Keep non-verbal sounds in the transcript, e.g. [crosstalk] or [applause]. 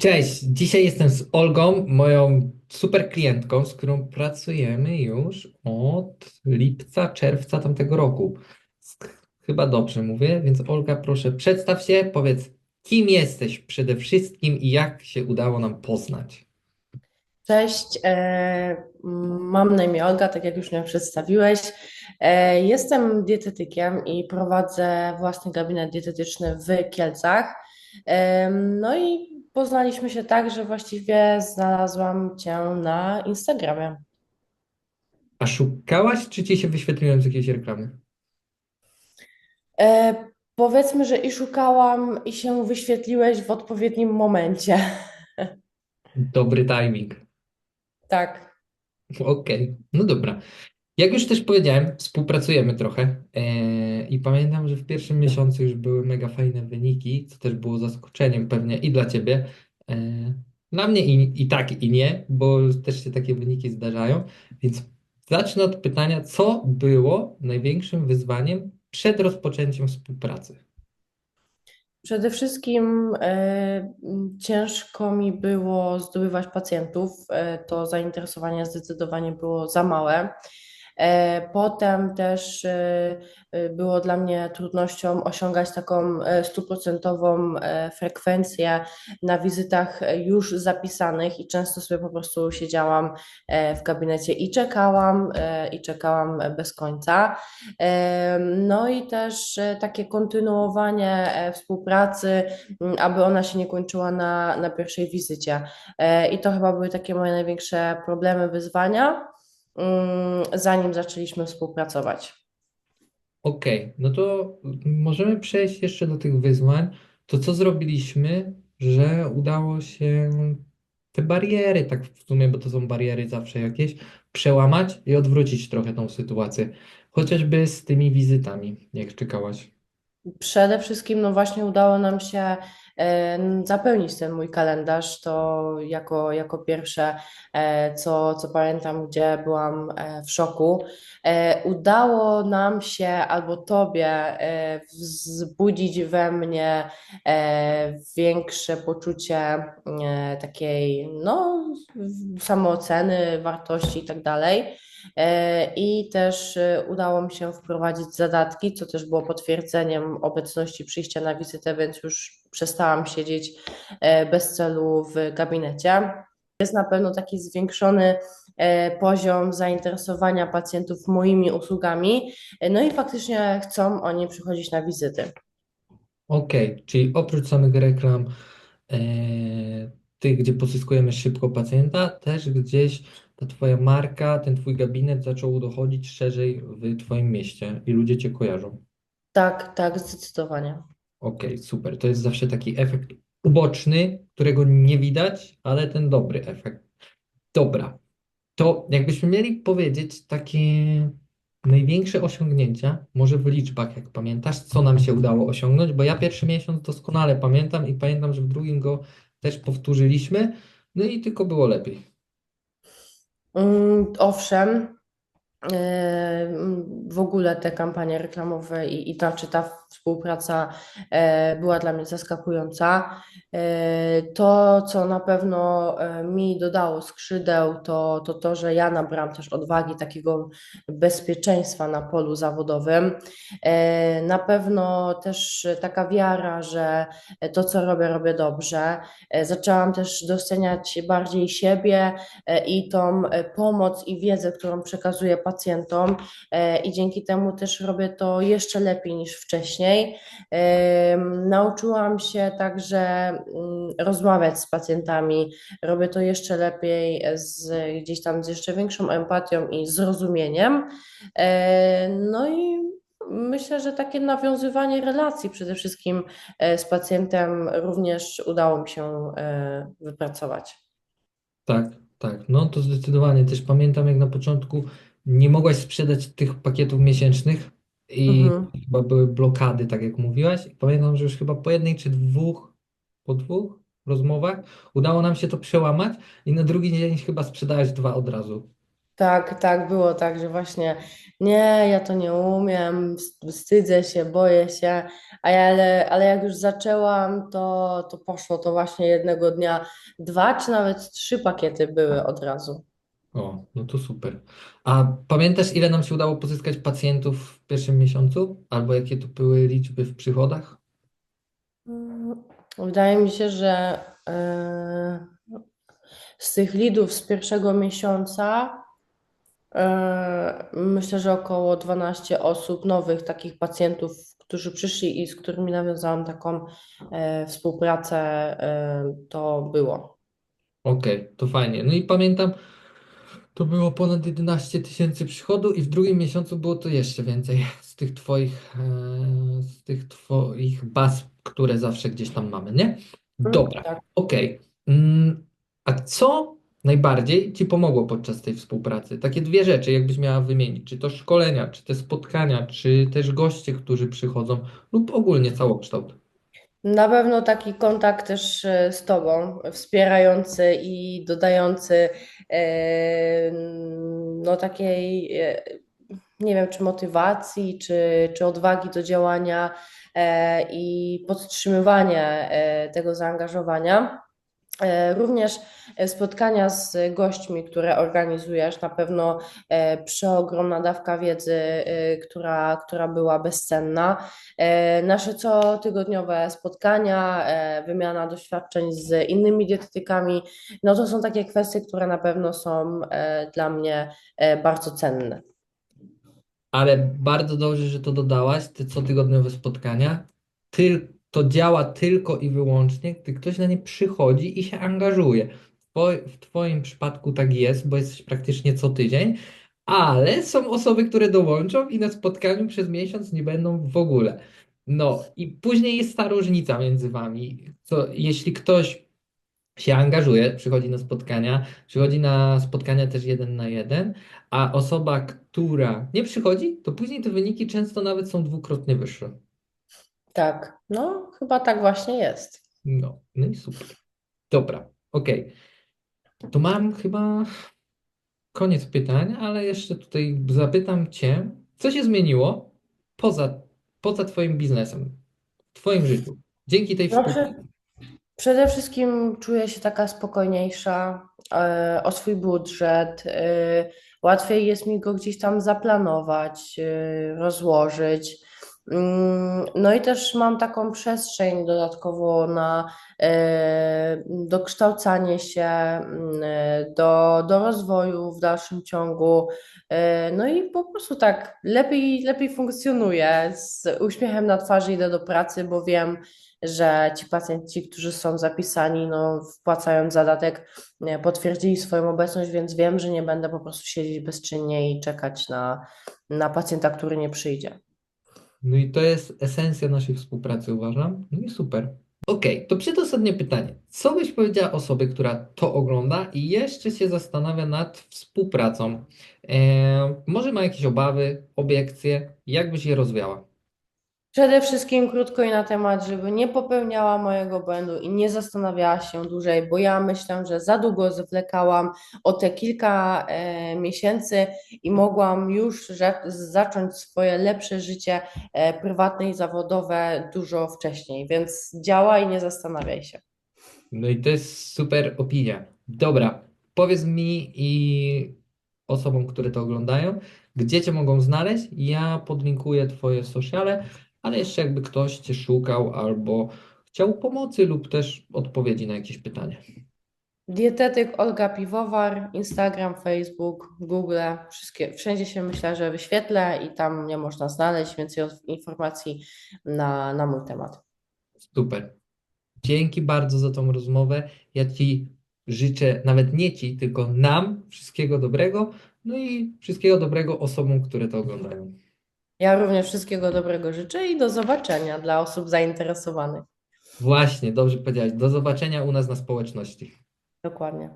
Cześć, dzisiaj jestem z Olgą, moją super klientką, z którą pracujemy już od lipca, czerwca tamtego roku. Chyba dobrze mówię, więc Olga, proszę przedstaw się, powiedz, kim jesteś przede wszystkim i jak się udało nam poznać. Cześć, e, mam na imię Olga, tak jak już mnie przedstawiłeś. E, jestem dietetykiem i prowadzę własny gabinet dietetyczny w Kielcach. E, no i poznaliśmy się tak, że właściwie znalazłam Cię na Instagramie. A szukałaś, czy ci się wyświetliłem z jakiejś reklamy? E, powiedzmy, że i szukałam, i się wyświetliłeś w odpowiednim momencie. [laughs] Dobry timing. Tak, Okej, no dobra. Jak już też powiedziałem, współpracujemy trochę e, i pamiętam, że w pierwszym miesiącu już były mega fajne wyniki, co też było zaskoczeniem pewnie i dla ciebie. E, dla mnie i, i tak, i nie, bo też się takie wyniki zdarzają. Więc zacznę od pytania, co było największym wyzwaniem przed rozpoczęciem współpracy? Przede wszystkim e, ciężko mi było zdobywać pacjentów. E, to zainteresowanie zdecydowanie było za małe. E, Potem też e, e, było dla mnie trudnością osiągać taką stuprocentową frekwencję na wizytach już zapisanych i często sobie po prostu siedziałam w gabinecie i czekałam, i czekałam bez końca. No i też takie kontynuowanie współpracy, aby ona się nie kończyła na, na pierwszej wizycie. I to chyba były takie moje największe problemy, wyzwania zanim zaczęliśmy współpracować. Okej, no to możemy przejść jeszcze do tych wyzwań. To co zrobiliśmy, że udało się te bariery, tak w sumie, bo to są bariery zawsze jakieś, przełamać i odwrócić trochę tą sytuację. Chociażby z tymi wizytami, jak czekałaś. Przede wszystkim, no właśnie udało nam się zapełnić ten mój kalendarz. To jako, jako pierwsze, e, co, co pamiętam, gdzie byłam e, w szoku. E, Udało nam się albo tobie e, wzbudzić we mnie e, większe poczucie e, takiej, no, samooceny, wartości i tak. E, I też e, udało mi się wprowadzić zadatki, co też było potwierdzeniem obecności przyjścia na wizytę, więc już przestałam siedzieć e, bez celu w gabinecie. Jest na pewno taki zwiększony e, poziom zainteresowania pacjentów moimi usługami, e, no i faktycznie chcą oni przychodzić na wizyty. Okej, czyli oprócz samych reklam, e, tych, gdzie pozyskujemy szybko pacjenta, też gdzieś ta Twoja marka, ten Twój gabinet zaczął dochodzić szerzej w Twoim mieście i ludzie Cię kojarzą. Tak, tak, zdecydowanie. Okej, super. To jest zawsze taki efekt uboczny, którego nie widać, ale ten dobry efekt. Dobra, to jakbyśmy mieli powiedzieć takie największe osiągnięcia, może w liczbach, jak pamiętasz, co nam się udało osiągnąć, bo ja pierwszy miesiąc doskonale pamiętam i pamiętam, że w drugim go też powtórzyliśmy, no i tylko było lepiej. Mm, Owszem, w ogóle te kampanie reklamowe i, i ta, czy ta współpraca e, była dla mnie zaskakująca. E, To, co na pewno e, mi dodało skrzydeł, to, to to, że ja nabrałam też odwagi takiego bezpieczeństwa na polu zawodowym. Na pewno też taka wiara, że to, co robię, robię dobrze. Zaczęłam też doceniać bardziej siebie i tą pomoc i wiedzę, którą przekazuję pacjentom, e, i dzięki temu też robię to jeszcze lepiej niż wcześniej. Em, Nauczyłam się także mm, rozmawiać z pacjentami, robię to jeszcze lepiej, z, gdzieś tam z jeszcze większą empatią i zrozumieniem. E, No i myślę, że takie nawiązywanie relacji przede wszystkim e, z pacjentem również udało mi się e, wypracować. Tak, tak, no to zdecydowanie. Też pamiętam, jak na początku nie mogłaś sprzedać tych pakietów miesięcznych i Mhm. chyba były blokady, tak jak mówiłaś. Pamiętam, że już chyba po jednej czy dwóch, po dwóch rozmowach udało nam się to przełamać i na drugi dzień chyba sprzedałaś dwa od razu. Tak, tak, było tak, że właśnie nie, ja to nie umiem, wst- wstydzę się, boję się, a ja, ale, ale jak już zaczęłam, to, to poszło to właśnie jednego dnia dwa czy nawet trzy pakiety były od razu. O, no to super. A pamiętasz, ile nam się udało pozyskać pacjentów w pierwszym miesiącu? Albo jakie to były liczby w przychodach? Mm, Wydaje mi się, że e, z tych lidów z pierwszego miesiąca e, myślę, że około 12 osób, nowych takich pacjentów, którzy przyszli i z którymi nawiązałam taką e, współpracę, to było. Okej, to fajnie. No i pamiętam, to było ponad 11 tysięcy przychodu i w drugim miesiącu było to jeszcze więcej z tych twoich, e, z tych twoich baz, które zawsze gdzieś tam mamy, nie? Mm, Dobra, Tak. okej. Mm, A co najbardziej ci pomogło podczas tej współpracy? Takie dwie rzeczy, jakbyś miała wymienić. Czy to szkolenia, czy te spotkania, czy też goście, którzy przychodzą, lub ogólnie całokształt. Na pewno taki kontakt też e, z Tobą, wspierający i dodający e, no takiej, e, nie wiem, czy motywacji, czy, czy odwagi do działania i podtrzymywania tego zaangażowania. E, Również e, spotkania z gośćmi, które organizujesz, na pewno e, przeogromna dawka wiedzy, która, która była bezcenna. Nasze cotygodniowe spotkania, wymiana doświadczeń z innymi dietetykami, no to są takie kwestie, które na pewno są dla mnie bardzo cenne. Ale bardzo dobrze, że to dodałaś, te cotygodniowe spotkania. Tyl, to działa tylko i wyłącznie, gdy ktoś na nie przychodzi i się angażuje. W, Twoim przypadku tak jest, bo jesteś praktycznie co tydzień, ale są osoby, które dołączą i na spotkaniu przez miesiąc nie będą w ogóle. No i później jest ta różnica między Wami. Co, jeśli ktoś się angażuje, przychodzi na spotkania, przychodzi na spotkania też jeden na jeden, a osoba, która nie przychodzi, to później te wyniki często nawet są dwukrotnie wyższe. Tak, no chyba tak właśnie jest. No, no i super. Dobra, okej. To mam chyba koniec pytań, ale jeszcze tutaj zapytam Cię, co się zmieniło poza, poza Twoim biznesem, w Twoim życiu, dzięki tej No, współpracy? prze- Przede wszystkim czuję się taka spokojniejsza e, o swój budżet. e, Łatwiej jest mi go gdzieś tam zaplanować, e, rozłożyć. Mm, No i też mam taką przestrzeń dodatkowo na e, dokształcanie się, mm, e, do, do rozwoju w dalszym ciągu. E, No i po prostu tak lepiej, lepiej funkcjonuję. Z uśmiechem na twarzy idę do pracy, bo wiem, że ci pacjenci, którzy są zapisani, no, wpłacając zadatek, potwierdzili swoją obecność, więc wiem, że nie będę po prostu siedzieć bezczynnie i czekać na, na pacjenta, który nie przyjdzie. No i to jest esencja naszej współpracy, uważam. No i super. Okej, to przedostatnie pytanie. Co byś powiedziała osobie, która to ogląda i jeszcze się zastanawia nad współpracą? Eee, może ma jakieś obawy, obiekcje? Jak byś je rozwiała? Przede wszystkim krótko i na temat, żeby nie popełniała mojego błędu i nie zastanawiała się dłużej, bo ja myślę, że za długo zwlekałam o te kilka e, miesięcy i mogłam już zacząć swoje lepsze życie e, prywatne i zawodowe dużo wcześniej, więc działaj nie zastanawiaj się. No i to jest super opinia. Dobra, powiedz mi i osobom, które to oglądają, gdzie Cię mogą znaleźć. Ja podlinkuję Twoje sociale, ale jeszcze jakby ktoś Cię szukał albo chciał pomocy lub też odpowiedzi na jakieś pytanie. Dietetyk Olga Piwowar, Instagram, Facebook, Google, wszystkie, wszędzie się myślę, że wyświetlę i tam mnie można znaleźć więcej informacji na, na mój temat. Super. Dzięki bardzo za tą rozmowę. Ja Ci życzę, nawet nie Ci, tylko nam wszystkiego dobrego, no i wszystkiego dobrego osobom, które to oglądają. Ja również wszystkiego dobrego życzę i do zobaczenia dla osób zainteresowanych. Właśnie, dobrze powiedziałeś. Do zobaczenia u nas na społeczności. Dokładnie.